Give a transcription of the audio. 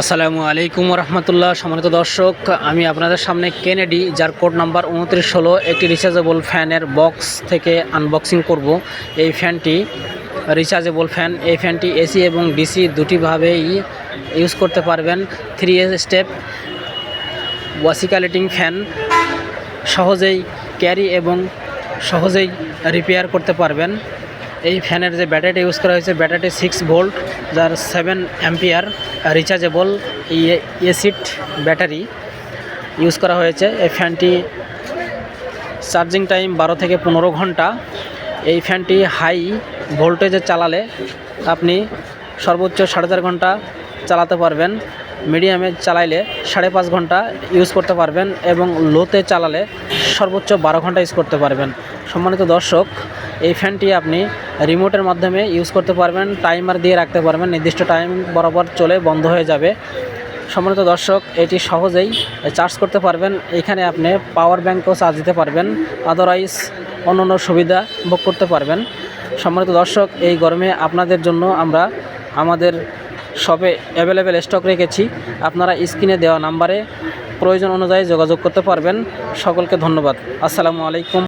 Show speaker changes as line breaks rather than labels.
আসসালামু আলাইকুম রহমতুল্লাহ সম্মানিত দর্শক, আমি আপনাদের সামনে কেনেডি, যার কোড নাম্বার উনত্রিশ ষোলো, একটি রিচার্জেবল ফ্যানের বক্স থেকে আনবক্সিং করব। এই ফ্যানটি রিচার্জেবল ফ্যান এই ফ্যানটি এসি এবং ডিসি দুটিভাবেই ইউজ করতে পারবেন। থ্রি স্টেপ ওয়াসিকালেটিং ফ্যান সহজেই ক্যারি এবং সহজেই রিপেয়ার করতে পারবেন। এই ফ্যানের যে ব্যাটারিটা ইউজ করা হয়েছে, ব্যাটারিটি সিক্স ভোল্ট যার seven ampere rechargeable acid battery use করা হয়েছে। এই ফ্যানটি চার্জিং টাইম বারো থেকে পনেরো ঘণ্টা। এই ফ্যানটি হাই ভোল্টেজে চালালে আপনি সর্বোচ্চ সাড়ে চার ঘণ্টা চালাতে পারবেন। মিডিয়ামে চালাইলে সাড়ে পাঁচ ঘণ্টা ইউজ করতে পারবেন এবং লোতে চালালে সর্বোচ্চ বারো ঘণ্টা ইউজ করতে পারবেন। সম্মানিত দর্শক এই ফ্যানটি আপনি রিমোটের মাধ্যমে ইউজ করতে পারবেন টাইমার দিয়ে রাখতে পারবেন, নির্দিষ্ট টাইম বরাবর চলে বন্ধ হয়ে যাবে। সম্মানিত দর্শক, এটি সহজেই চার্জ করতে পারবেন, এখানে আপনি পাওয়ার ব্যাঙ্কও চার্জ দিতে পারবেন আদারওয়াইজ অন্য অন্য সুবিধা ভোগ করতে পারবেন। সম্মানিত দর্শক, এই গরমে আপনাদের জন্য আমরা আমাদের শপে অ্যাভেলেবেল স্টক রেখেছি। আপনারা স্ক্রিনে দেওয়া নাম্বারে প্রয়োজন অনুযায়ী যোগাযোগ করতে পারবেন। সকলকে ধন্যবাদ। আসসালামু আলাইকুম।